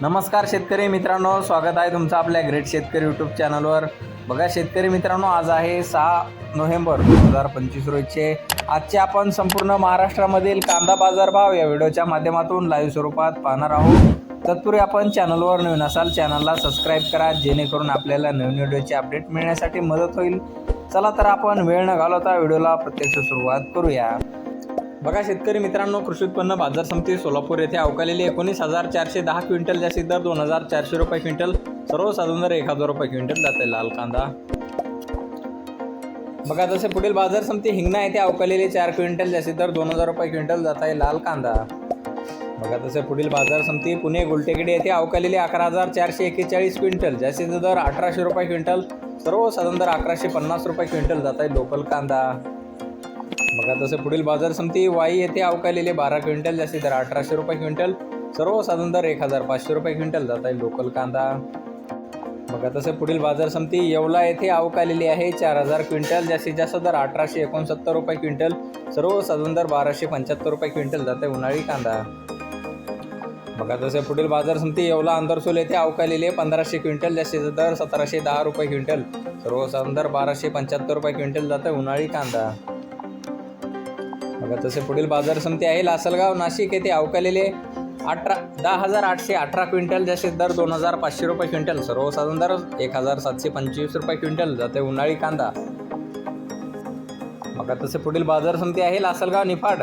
नमस्कार शेतकरी मित्रांनो स्वागत आहे तुमचं आपल्या ग्रेट शेतकरी यूट्यूब चॅनलवर बघा शेतकरी मित्रांनो आज आहे सहा नोव्हेंबर दोन हजार पंचवीस रोजचे आजचे आपण संपूर्ण महाराष्ट्रामधील कांदा बाजारभाव या व्हिडिओच्या माध्यमातून लाईव्ह स्वरूपात पाहणार आहोत. तत्पूर्वी आपण चॅनलवर नवीन असाल चॅनलला सबस्क्राईब करा जेणेकरून आपल्याला नवीन व्हिडिओचे अपडेट मिळण्यासाठी मदत होईल. चला तर आपण वेळ न घालवता व्हिडिओला प्रत्यक्ष सुरुवात करूया. बघा शेतकरी मित्रांनो कृषी उत्पन्न बाजार समिती सोलापूर येथे अवकालेली एकोणीस हजार चारशे दहा क्विंटल जास्तीत दर दोन हजार चारशे रुपये क्विंटल सर्वसाधारण दर एक हजार रुपये क्विंटल जाते लाल कांदा. बघा जसे पुढील बाजार समिती हिंगणा येथे अवकालेली चार क्विंटल जास्तीत दर दोन हजार रुपये क्विंटल जात आहे लाल कांदा. बघा तसे पुढील बाजार समिती पुणे गुलटेकडी येथे अवकालेली अकरा हजार चारशे एक्केचाळीस क्विंटल जास्तीत दर अठराशे रुपये क्विंटल सर्वसाधारण दर अकराशे पन्नास रुपये क्विंटल जात आहे लोकल कांदा. बघा तसे पुढील बाजार समिती वाई येथे अवकालेले बारा क्विंटल जास्तीत दर अठराशे रुपये क्विंटल सर्वसाधारण दर एक हजार पाचशे रुपये क्विंटल जात आहे लोकल कांदा. बघा तसे पुढील बाजार समिती येवला येथे अवकालेली आहे चार हजार क्विंटल जास्तीत जास्त दर अठराशे एकोणसत्तर रुपये क्विंटल सर्वसाधारण दर बाराशे पंच्याहत्तर रुपये क्विंटल जात आहे उन्हाळी कांदा. बघा तसे पुढील बाजार समिती येवला अंदरसोल येथे अवकालेले पंधराशे क्विंटल जास्तीत दर सतराशे दहा रुपये क्विंटल सर्वसाधारण दर बाराशे पंच्याहत्तर रुपये क्विंटल जात आहे उन्हाळी कांदा. बघा तसे पुढील बाजार समिती आहे. लासलगाव नाशिक येथे अवकालेले अठरा दहा हजार आठशे अठरा क्विंटल जसे दर दोन हजार पाचशे रुपये क्विंटल. सर्वसाधारण दर एक हजार सातशे पंचवीस रुपये क्विंटल जाते उन्हाळी कांदा. बघा तसे पुढील बाजार समिती आहे लासलगाव निफाड.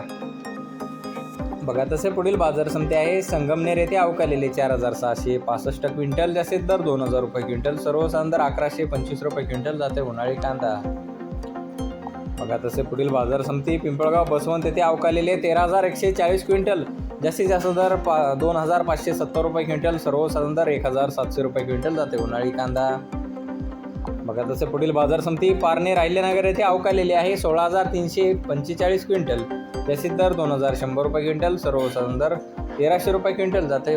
बघा तसे पुढील बाजार समिती आहे संगमनेर येथे अवकालेले चार हजार सहाशे पासष्ट क्विंटल जास्तीत दर दोन हजार रुपये क्विंटल. सर्वसाधारण दर अकराशे पंचवीस रुपये क्विंटल जाते उन्हाळी कांदा. बघा तसे पुढील बाजार समिती पिंपळगाव बसवंत येथे अवकालेले तेरा हजार एकशे चाळीस क्विंटल. जास्तीत जास्त दर पा दोन हजार पाचशे सत्तर रुपये क्विंटल. सर्वसाधारण दर एक हजार सातशे रुपये क्विंटल जाते उन्हाळी कांदा. बघा तसे पुढील बाजार समिती पारणे राहिलेनगर येथे अवकालेली आहे सोळा हजार तीनशे पंचेचाळीस क्विंटल. जास्तीत दर दोन हजार शंभर रुपये क्विंटल. सर्वसाधारण दर तेराशे रुपये क्विंटल जाते